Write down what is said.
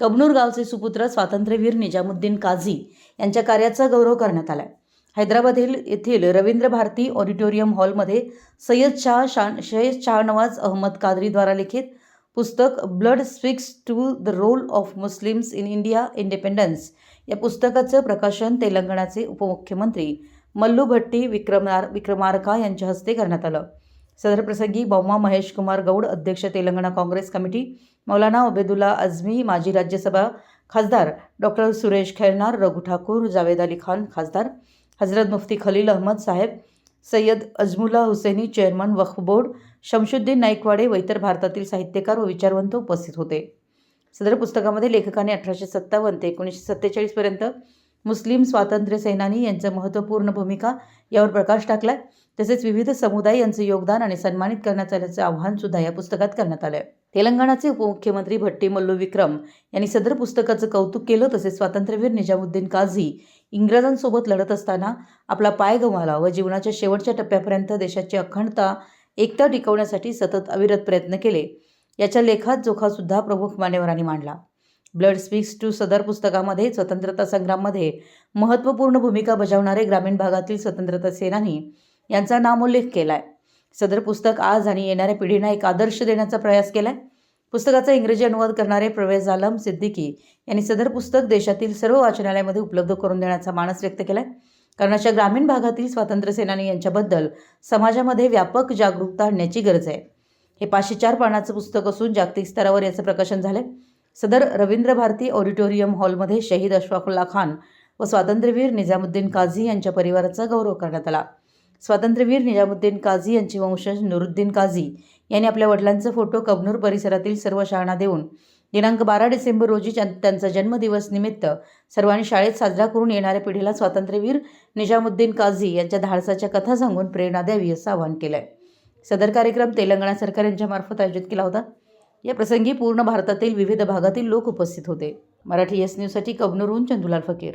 कबनूर गावचे सुपुत्र स्वातंत्र्यवीर निजामुद्दीन काझी यांच्या कार्याचा गौरव करण्यात आला हैदराबाद येथील- रवींद्र भारती ऑडिटोरियम हॉलमध्ये सय्यद शाह शान सय्यद शाहनवाज अहमद कादरीद्वारा लिखित पुस्तक blood speaks to the role of Muslims in India independence या पुस्तकाचं प्रकाशन तेलंगणाचे उपमुख्यमंत्री मल्लू भट्टी विक्रमार विक्रमार्का यांच्या हस्ते करण्यात आलं. सदरप्रसंगी बौमा महेश कुमार गौड अध्यक्ष तेलंगणा काँग्रेस कमिटी मौलाना ओबेदुल्ला अझमी माजी राज्यसभा खासदार डॉक्टर सुरेश खैरनार रघु ठाकूर जावेद अली खान खासदार हजरत मुफ्ती खलील अहमद साहेब सय्यद अजमुल्ला हुसेनी चेअरमन वक्फ बोर्ड शमशुद्दीन नाईकवाडे व इतर भारतातील साहित्यकार व विचारवंत उपस्थित होते. सदर पुस्तकामध्ये लेखकाने अठराशे सत्तावन्न ते एकोणीसशे सत्तेचाळीसपर्यंत मुस्लिम स्वातंत्र्य सेनानी यांचं महत्त्वपूर्ण भूमिका यावर प्रकाश टाकलाय. तसेच विविध समुदाय यांचं योगदान आणि सन्मानित करण्यात आल्याचं आव्हान सुद्धा या पुस्तकात करण्यात आलंय. तेलंगणाचे उपमुख्यमंत्री भट्टी मल्लू विक्रम यांनी सदर पुस्तकाचं कौतुक केलं. तसेच स्वातंत्र्यवीर निजामुद्दीन काझी इंग्रजांसोबत लढत असताना आपला पाय गमावला व जीवनाच्या शेवटच्या टप्प्यापर्यंत देशाची अखंडता एकता टिकवण्यासाठी सतत अविरत प्रयत्न केले. याच्या लेखात जोखासुद्धा प्रमुख मान्यवरांनी मांडला. ब्लड स्पीक्स टू सदर पुस्तकामध्ये स्वतंत्रता संग्राममध्ये महत्त्वपूर्ण भूमिका बजावणारे ग्रामीण भागातील स्वतंत्रता सेनानी यांचा नामोल्लेख केला आहे सदर पुस्तक आज आणि येणाऱ्या पिढींना एक आदर्श देण्याचा प्रयास केला आहे पुस्तकाचा इंग्रजी अनुवाद करणारे प्रवेश आलम सिद्दीकी यांनी सदर पुस्तक देशातील सर्व वाचनालयामध्ये उपलब्ध करून देण्याचा मानस व्यक्त केला आहे कारण अशा ग्रामीण भागातील स्वातंत्र्य सेनानी यांच्याबद्दल समाजामध्ये व्यापक जागरूकता आणण्याची गरज आहे. हे पाचशे चार पानाचं पुस्तक असून जागतिक स्तरावर याचं प्रकाशन झालं सदर रवींद्र भारती ऑडिटोरियम हॉलमध्ये शहीद अशफाकुल्ला खान व स्वातंत्र्यवीर निजामुद्दीन काझी यांच्या परिवाराचा गौरव करण्यात आला. स्वातंत्र्यवीर निजामुद्दीन काझी यांचे वंशज नुरुद्दीन काझी यांनी आपल्या वडिलांचा फोटो कबनूर परिसरातील सर्व शाळांना देऊन दिनांक बारा डिसेंबर रोजी त्यांचा जन्मदिवस निमित्त सर्वांनी शाळेत साजरा करून येणाऱ्या पिढीला स्वातंत्र्यवीर निजामुद्दीन काझी यांच्या धाडसाच्या कथा सांगून प्रेरणा द्यावी असं आवाहन केलं आहे सदर कार्यक्रम तेलंगणा सरकार यांच्यामार्फत आयोजित केला होता. या प्रसंगी पूर्ण भारतातील विविध भागातील लोक उपस्थित होते. मराठी एस न्यूजसाठी कबनूरहून चंदुलाल फकीर.